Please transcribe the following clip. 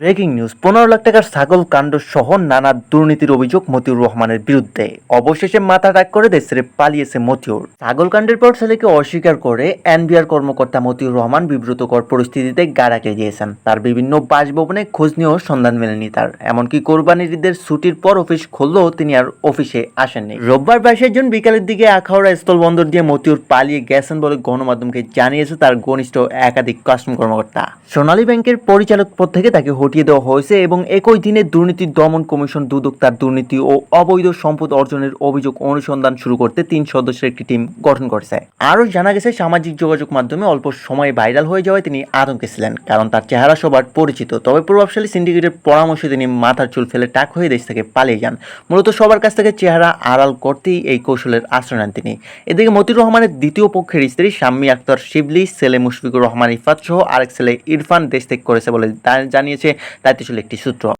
Breaking news, পনেরো লাখ টাকার ছাগল কাণ্ড সহ নানা দুর্নীতির অভিযোগ মতিউর রহমানের বিরুদ্ধে। অবশেষে মাথা টাক করে দেশ ছেড়ে পালিয়েছে মতিউর। ছাগল কাণ্ডের পর ছেলেকে অস্বীকার করে এনবিআর কর্মকর্তা মতিউর রহমান বিব্রতকর পরিস্থিতিতে গা রাখে দিয়েছেন। তার বিভিন্ন বাসভবনে খোঁজ নিয়েও সন্ধান মেলেনি তার। এমনকি কোরবানির ঈদের ছুটির পর অফিস খুললেও তিনি আর অফিসে আসেননি। রোববার বাইশের জুন বিকালের দিকে আখাউড়া স্থলবন্দর দিয়ে মতিউর পালিয়ে গেছেন বলে গণমাধ্যমকে জানিয়েছে তার ঘনিষ্ঠ একাধিক কাস্টম কর্মকর্তা। সোনালী ব্যাংকের পরিচালক পদ থেকে তাকে হটিয়ে দেওয়া হয়েছে এবং একই দিনে দুর্নীতি দমন কমিশন দুদক তার দুর্নীতি ও অবৈধ সম্পদ অর্জনের অভিযোগ অনুসন্ধান শুরু করতে তিন সদস্যের একটি টিম গঠন করেছে। আরও জানা গেছে, সামাজিক যোগাযোগ মাধ্যমে অল্প সময়ে ভাইরাল হয়ে যাওয়ায় তিনি আতঙ্কে ছিলেন, কারণ তার চেহারা সবার পরিচিত। তবে প্রভাবশালী সিন্ডিকেটের পরামর্শে তিনি মাথার চুল ফেলে টাক হয়ে দেশ থেকে পালিয়ে যান। মূলত সবার কাছ থেকে চেহারা আড়াল করতেই এই কৌশলের আশ্রয় নেন তিনি। এদিকে মতিউর রহমানের দ্বিতীয় পক্ষের স্ত্রী শাম্মী আক্তার শিবলি, ছেলে মুশফিকুর রহমান ইফাত সহ আরেক ছেলে ইরফান দেশ ত্যাগ করেছে বলে তা- তো দায়িত্বশীল একটি সূত্র।